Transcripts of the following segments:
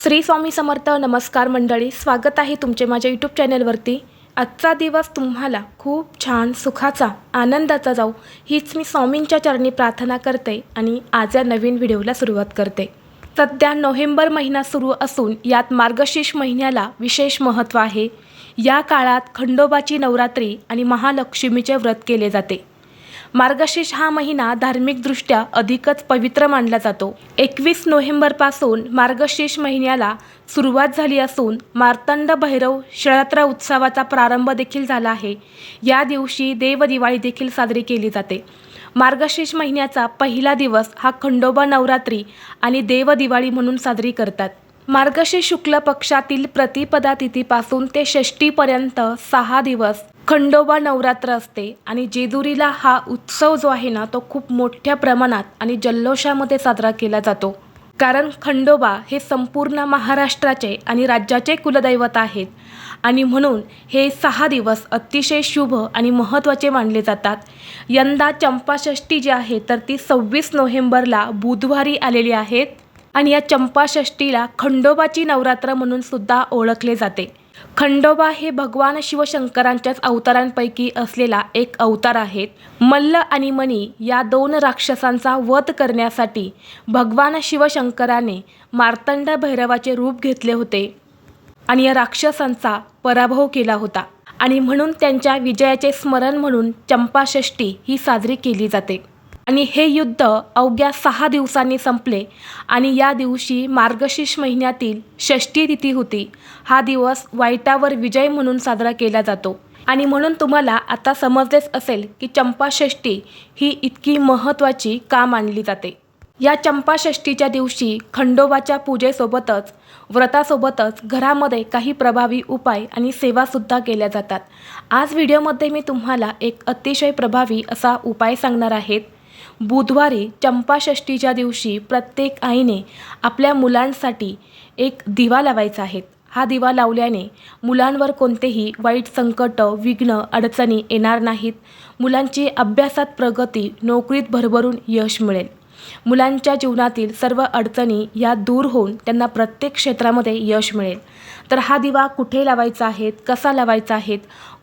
श्री स्वामी समर्थ नमस्कार मंडळी स्वागत आहे तुमचे माझ्या यूट्यूब चॅनलवरती आजचा दिवस तुम्हाला खूप छान सुखाचा आनंदाचा जाऊ हीच मी स्वामींच्या चरणी प्रार्थना करते आणि आज या नवीन व्हिडिओला सुरुवात करते. सध्या नोव्हेंबर महिना सुरू असून यात मार्गशीर्ष महिन्याला विशेष महत्त्व आहे. या काळात खंडोबाची नवरात्री आणि महालक्ष्मीचे व्रत केले जाते. मार्गशीर्ष हा महिना धार्मिकदृष्ट्या अधिकच पवित्र मानला जातो. एकवीस नोव्हेंबरपासून मार्गशीर्ष महिन्याला सुरुवात झाली असून मार्तंड भैरव शिळात्रा उत्सवाचा प्रारंभ देखील झाला आहे. या दिवशी देवदिवाळी देखील साजरी केली जाते. मार्गशीर्ष महिन्याचा पहिला दिवस हा खंडोबा नवरात्री आणि देवदिवाळी म्हणून साजरी करतात. मार्गशीर्ष शुक्ल पक्षातील प्रतिपदा तिथीपासून ते षष्टीपर्यंत सहा दिवस खंडोबा नवरात्र असते आणि जेजुरीला हा उत्सव जो आहे ना तो खूप मोठ्या प्रमाणात आणि जल्लोषामध्ये साजरा केला जातो. कारण खंडोबा हे संपूर्ण महाराष्ट्राचे आणि राज्याचे कुलदैवत आहेत आणि म्हणून हे सहा दिवस अतिशय शुभ आणि महत्त्वाचे मानले जातात. यंदा चंपाषष्ठी जी आहे तर ती सव्वीस नोव्हेंबरला बुधवारी आलेली आहेत आणि या चंपाषष्ठीला खंडोबाची नवरात्र म्हणून सुद्धा ओळखले जाते. खंडोबा हे भगवान शिवशंकरांच्याच अवतारांपैकी असलेला एक अवतार आहेत. मल्ल आणि मणी या दोन राक्षसांचा वध करण्यासाठी भगवान शिवशंकराने मार्तंड भैरवाचे रूप घेतले होते आणि या राक्षसांचा पराभव केला होता आणि म्हणून त्यांच्या विजयाचे स्मरण म्हणून चंपाषष्ठी ही साजरी केली जाते. आणि हे युद्ध अवघ्या सहा दिवसांनी संपले आणि या दिवशी मार्गशीर्ष महिन्यातील षष्ठी तिथी होती. हा दिवस वाईटावर विजय म्हणून साजरा केला जातो. आणि म्हणून तुम्हाला आता समजलेच असेल की चंपाषष्ठी ही इतकी महत्त्वाची का मानली जाते? या चंपाषष्ठीच्या दिवशी खंडोबाच्या पूजेसोबतच व्रतासोबतच घरामध्ये काही प्रभावी उपाय आणि सेवासुद्धा केल्या जातात. आज व्हिडिओमध्ये मी तुम्हाला एक अतिशय प्रभावी असा उपाय सांगणार आहेत बुधवारी चंपाषष्ठीच्या दिवशी प्रत्येक आईने आपल्या मुलांसाठी एक दिवा लावायचा आहे. हा दिवा लावल्याने मुलांवर कोणतेही वाईट संकट विघ्न अडचणी येणार नाहीत. मुलांची अभ्यासात प्रगती नोकरीत भरभरून यश मिळेल. मुलांच्या जीवनातील सर्व अडचणी या दूर होऊन त्यांना प्रत्येक क्षेत्रामध्ये यश मिळेल. तर हा दिवा कुठे लावायचा आहे? कसा लावायचा आहे?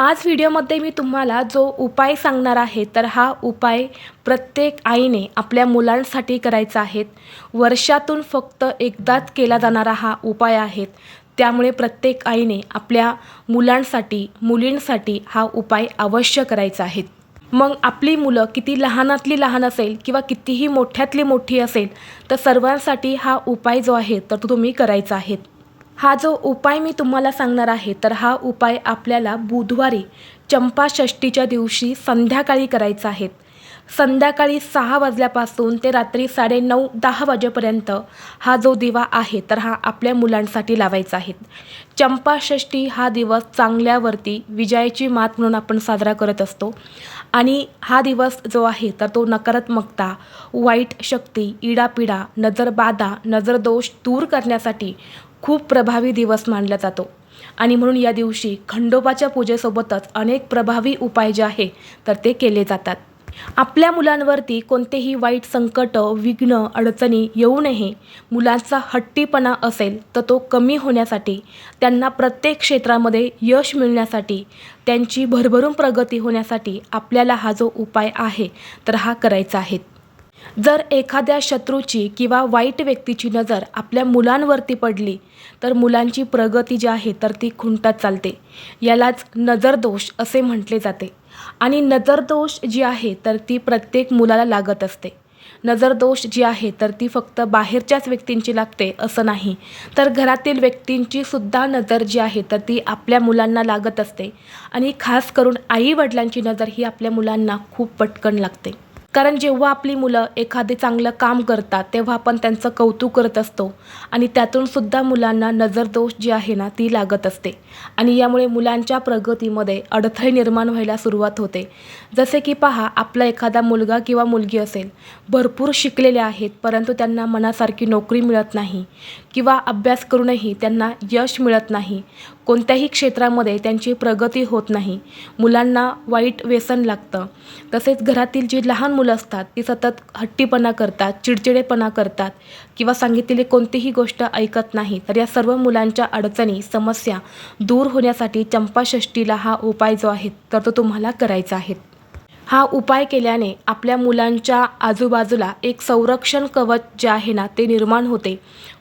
आज व्हिडिओमध्ये मी तुम्हाला जो उपाय सांगणार आहे तर हा उपाय प्रत्येक आईने आपल्या मुलांसाठी करायचा आहे. वर्षातून फक्त एकदाच केला जाणारा हा उपाय आहे. त्यामुळे प्रत्येक आईने आपल्या मुलांसाठी मुलींसाठी हा उपाय अवश्य करायचा आहे. मग आपली मुलं किती लहानातली लहान असेल किंवा कितीही मोठ्यातली मोठी असेल तर सर्वांसाठी हा उपाय जो आहे तर तो तुम्ही करायचा आहे. हा जो उपाय मी तुम्हाला सांगणार आहे तर हा उपाय आपल्याला बुधवारी चंपाषष्ठीच्या दिवशी संध्याकाळी करायचा आहे. संध्याकाळी सहा वाजल्यापासून ते रात्री साडेनऊ दहा वाजेपर्यंत हा जो दिवा आहे तर हा आपल्या मुलांसाठी लावायचा आहे. चंपाषष्ठी हा दिवस चांगल्यावरती विजयाची मात म्हणून आपण साजरा करत असतो. आणि हा दिवस जो आहे तर तो नकारात्मकता वाईट शक्ती इडापिडा नजरबाधा नजरदोष दूर करण्यासाठी खूप प्रभावी दिवस मानला जातो. आणि म्हणून या दिवशी खंडोबाच्या पूजेसोबतच अनेक प्रभावी उपाय जे आहे तर ते केले जातात. आपल्या मुलांवरती कोणतेही वाईट संकट विघ्न अडचणी येऊ नये मुलांचा हट्टीपणा असेल तर तो कमी होण्यासाठी त्यांना प्रत्येक क्षेत्रामध्ये यश मिळण्यासाठी त्यांची भरभरून प्रगती होण्यासाठी आपल्याला हा जो उपाय आहे तर हा करायचा आहे. जर एखाद्या शत्रूची किंवा वाईट व्यक्तीची नजर आपल्या मुलांवरती पडली तर मुलांची प्रगती जी आहे तर ती खुंटत चालते. यालाच नजरदोष असे म्हटले जाते. आणि नजरदोष जी आहे तर ती प्रत्येक मुलाला लागत असते. नजरदोष जी आहे तर ती फक्त बाहेरच्याच व्यक्तींची लागते असं नाही. तर घरातील व्यक्तींची सुद्धा नजर जी आहे तर ती आपल्या मुलांना लागत असते. आणि खास करून आई वडिलांची नजर ही आपल्या मुलांना खूप पटकन लागते. कारण जेव्हा आपली मुलं एखादे चांगलं काम करतात तेव्हा आपण त्यांचं कौतुक करत असतो. आणि त्यातून सुद्धा मुलांना नजरदोष जी आहे ना ती लागत असते. आणि यामुळे मुलांच्या प्रगतीमध्ये अडथळे निर्माण व्हायला सुरुवात होते. जसे की पहा आपला एखादा मुलगा किंवा मुलगी असेल भरपूर शिकलेले आहेत परंतु त्यांना मनासारखी नोकरी मिळत नाही. किंवा अभ्यास करूनही त्यांना यश मिळत नाही. कोणत्याही क्षेत्रामध्ये त्यांची प्रगती होत नाही. मुलांना वाईट व्यसन लागतं. तसेच घरातील जी लहान मुलं असतात ती सतत हट्टीपणा करतात चिडचिडेपणा करतात किंवा सांगितलेली कोणतीही गोष्ट ऐकत नाही तर या सर्व मुलांच्या अडचणी समस्या दूर होण्यासाठी चंपाषष्ठीला हा उपाय जो आहे तर तो तुम्हाला करायचा आहे. हा उपाय केल्याने आपल्या मुलांच्या आजूबाजूला एक संरक्षण कवच जे आहे ना ते निर्माण होते.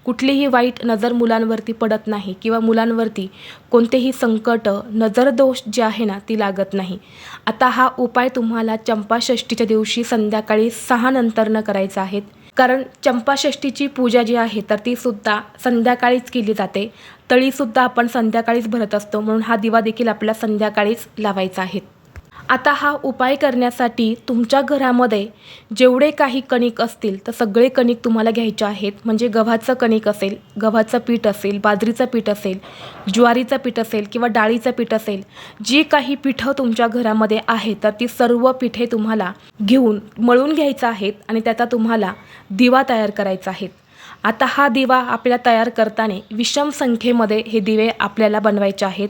कुठलीही वाईट नजर मुलांवरती पडत नाही किंवा मुलांवरती कोणतेही संकट नजरदोष जे आहे ना ती लागत नाही. आता हा उपाय तुम्हाला चंपाषष्ठीच्या दिवशी संध्याकाळी सहा नंतरनं करायचा आहे. कारण चंपाषष्ठीची पूजा जी आहे तर ती सुद्धा संध्याकाळीच केली जाते. तळीसुद्धा आपण संध्याकाळीच भरत असतो म्हणून हा दिवा देखील आपल्याला संध्याकाळीच लावायचा आहे. आता हा उपाय करण्यासाठी तुमच्या घरामध्ये जेवढे काही कणिक असतील तर सगळे कणिक तुम्हाला घ्यायचे आहेत. म्हणजे गव्हाचं कणिक असेल गव्हाचं पीठ असेल बाजरीचं पीठ असेल ज्वारीचं पीठ असेल किंवा डाळीचं पीठ असेल जी काही पिठं तुमच्या घरामध्ये आहे तर ती सर्व पिठे तुम्हाला घेऊन मळून घ्यायचं आहेत आणि त्याचा तुम्हाला दिवा तयार करायचा आहे. आता हा दिवा आपल्याला तयार करताना विषम संख्येमध्ये हे दिवे आपल्याला बनवायचे आहेत.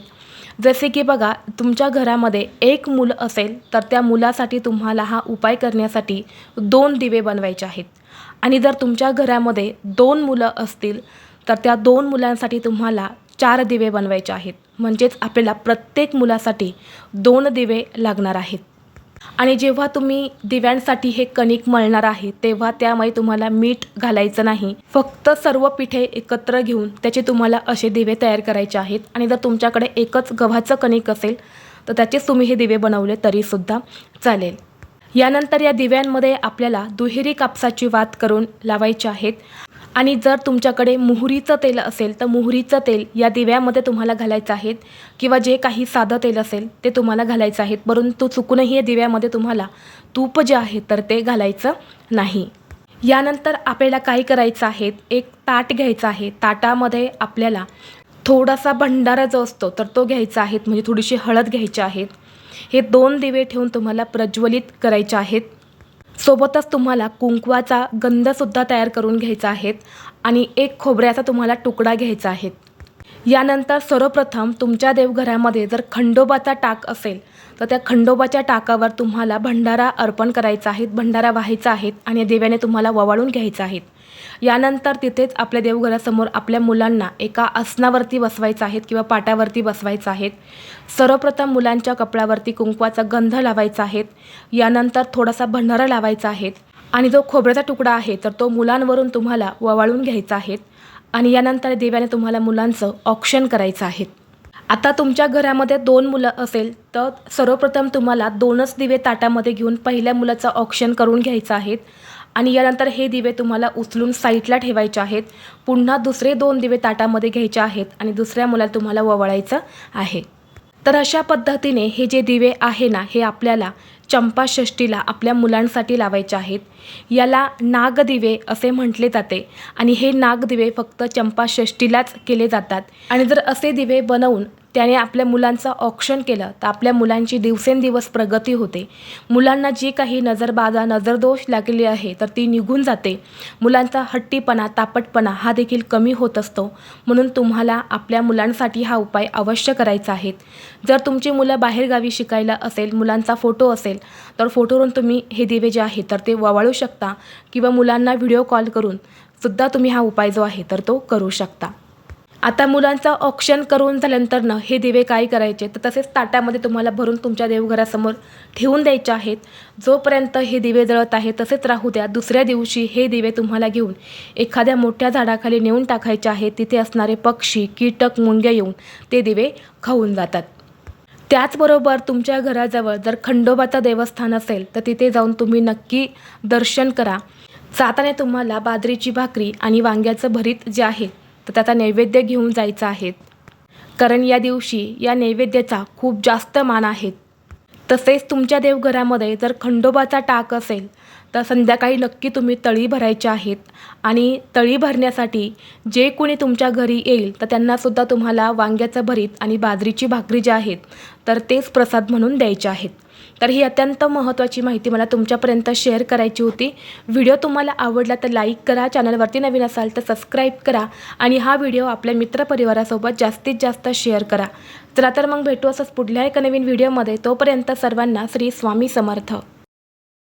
जसे की बघा तुमच्या घरामध्ये एक मूल असेल तर त्या मुलासाठी तुम्हाला हा उपाय करण्यासाठी दोन दिवे बनवायचे आहेत. आणि जर तुमच्या घरामध्ये दोन मुलं असतील तर त्या दोन मुलांसाठी तुम्हाला चार दिवे बनवायचे आहेत. म्हणजेच आपल्याला प्रत्येक मुलासाठी दोन दिवे लागणार आहेत. आणि जेव्हा तुम्ही दिव्यांसाठी हे कणिक मळणार आहे तेव्हा त्यामध्ये तुम्हाला मीठ घालायचं नाही. फक्त सर्व पिठे एकत्र घेऊन त्याचे तुम्हाला असे दिवे तयार करायचे आहेत. आणि जर तुमच्याकडे एकच गव्हाचं कणिक असेल तर त्याचेच तुम्ही हे दिवे बनवले तरीसुद्धा चालेल. यानंतर या दिव्यांमध्ये आपल्याला दुहेरी कापसाची वात करून लावायची आहेत. आणि जर तुमच्याकडे मोहरीचं तेल असेल तर मोहरीचं तेल या दिव्यामध्ये तुम्हाला घालायचं आहे किंवा जे काही साधं तेल असेल ते तुम्हाला घालायचं आहे परंतु चुकूनही या दिव्यामध्ये तुम्हाला तूप जे आहे तर ते घालायचं नाही. यानंतर आपल्याला काय करायचं आहे एक ताट घ्यायचं आहे. ताटामध्ये आपल्याला थोडासा भंडारा जो असतो तर तो घ्यायचा आहे. म्हणजे थोडीशी हळद घ्यायची आहेत हे दोन दिवे ठेवून तुम्हाला प्रज्वलित करायचे आहेत. सोबतच तुम्हाला कुंकवाचा गंधसुद्धा तयार करून घ्यायचा आहे आणि एक खोबऱ्याचा तुम्हाला तुकडा घ्यायचा आहे. यानंतर सर्वप्रथम तुमच्या देवघरामध्ये जर खंडोबाचा टाक असेल तर त्या खंडोबाच्या टाकावर तुम्हाला भंडारा अर्पण करायचा आहे भंडारा व्हायचा आहे आणि देव्याने तुम्हाला ववाळून घ्यायचा आहे. यानंतर तिथेच आपल्या देवघरासमोर आपल्या मुलांना एका आसनावरती बसवायचं आहेत किंवा पाटावरती बसवायचं आहेत सर्वप्रथम मुलांच्या कपड्यावरती कुंकवाचा गंध लावायचा आहे. यानंतर थोडासा भंडारा लावायचा आहे आणि जो खोबऱ्याचा तुकडा आहे तर तो मुलांवरून तुम्हाला ववाळून घ्यायचा आहे. आणि यानंतर देव्याने तुम्हाला मुलांचं ऑप्शन करायचं आहे. आता तुमच्या घरामध्ये दोन मुलं असेल तर सर्वप्रथम तुम्हाला दोनच दिवे ताटामध्ये घेऊन पहिल्या मुलाचं ऑप्शन करून घ्यायचं आहेत आणि यानंतर हे दिवे तुम्हाला उचलून साईडला ठेवायचे आहेत. पुन्हा दुसरे दोन दिवे ताटामध्ये घ्यायचे आहेत आणि दुसऱ्या मुलाला तुम्हाला ववळायचं आहे. तर अशा पद्धतीने हे जे दिवे आहे ना हे आपल्याला चंपाषष्ठीला आपल्या मुलांसाठी लावायचे आहेत. याला नागदिवे असे म्हटले जाते आणि हे नागदिवे फक्त चंपाषष्ठीलाच केले जातात. आणि जर असे दिवे बनवून त्याने आपल्या मुलांचं ऑक्शन केलं. तर आपल्या मुलांची दिवसेंदिवस प्रगती होते. मुलांना जी काही नजरबाधा नजरदोष लागलेली आहे तर ती निघून जाते. मुलांचा हट्टीपणा तापटपणा हा देखील कमी होत असतो. म्हणून तुम्हाला आपल्या मुलांसाठी हा उपाय अवश्य करायचा आहे. जर तुमची मुलं बाहेरगावी शिकायला असेल मुलांचा फोटो असेल तर फोटोवरून तुम्ही हे दिवे जे आहे तर ते ववाळू शकता किंवा मुलांना व्हिडिओ कॉल करून सुद्धा तुम्ही हा उपाय जो आहे तर तो करू शकता. आता मुलांचं ऑप्शन करून झाल्यानंतरनं हे दिवे काय करायचे? तर तसेच ताटामध्ये तुम्हाला भरून तुमच्या देवघरासमोर ठेवून द्यायचे आहेत. जोपर्यंत हे दिवे जळत आहे तसेच राहू द्या. दुसऱ्या दिवशी हे दिवे तुम्हाला घेऊन एखाद्या मोठ्या झाडाखाली नेऊन टाकायचे आहेत. तिथे असणारे पक्षी कीटक मुंग्या येऊन ते दिवे खाऊन जातात. त्याचबरोबर तुमच्या घराजवळ जर खंडोबाचं देवस्थान असेल तर तिथे जाऊन तुम्ही नक्की दर्शन करा. जाताना तुम्हाला बाजरीची भाकरी आणि वांग्याचं भरीत जे आहे तर त्याचा नैवेद्य घेऊन जायचा आहे. कारण या दिवशी या नैवेद्याचा खूप जास्त मान आहे. तसेच तुमच्या देवघरामध्ये जर खंडोबाचा टाक असेल तर संध्याकाळी नक्की तुम्ही तळी भरायच्या आहेत. आणि तळी भरण्यासाठी जे कोणी तुमच्या घरी येईल तर त्यांनासुद्धा तुम्हाला वांग्याचं भरीत आणि बाजरीची भाकरी ज्या आहेत तर तेच प्रसाद म्हणून द्यायचे आहेत. तर ही अत्यंत महत्त्वाची माहिती मला तुमच्यापर्यंत शेअर करायची होती. व्हिडिओ तुम्हाला आवडला तर लाईक करा चॅनलवरती नवीन असाल तर सबस्क्राईब करा आणि हा व्हिडिओ आपल्या मित्रपरिवारासोबत जास्तीत जास्त शेअर करा. चला तर मग भेटू असंच पुढल्या एका नवीन व्हिडिओमध्ये. तोपर्यंत सर्वांना श्री स्वामी समर्थ.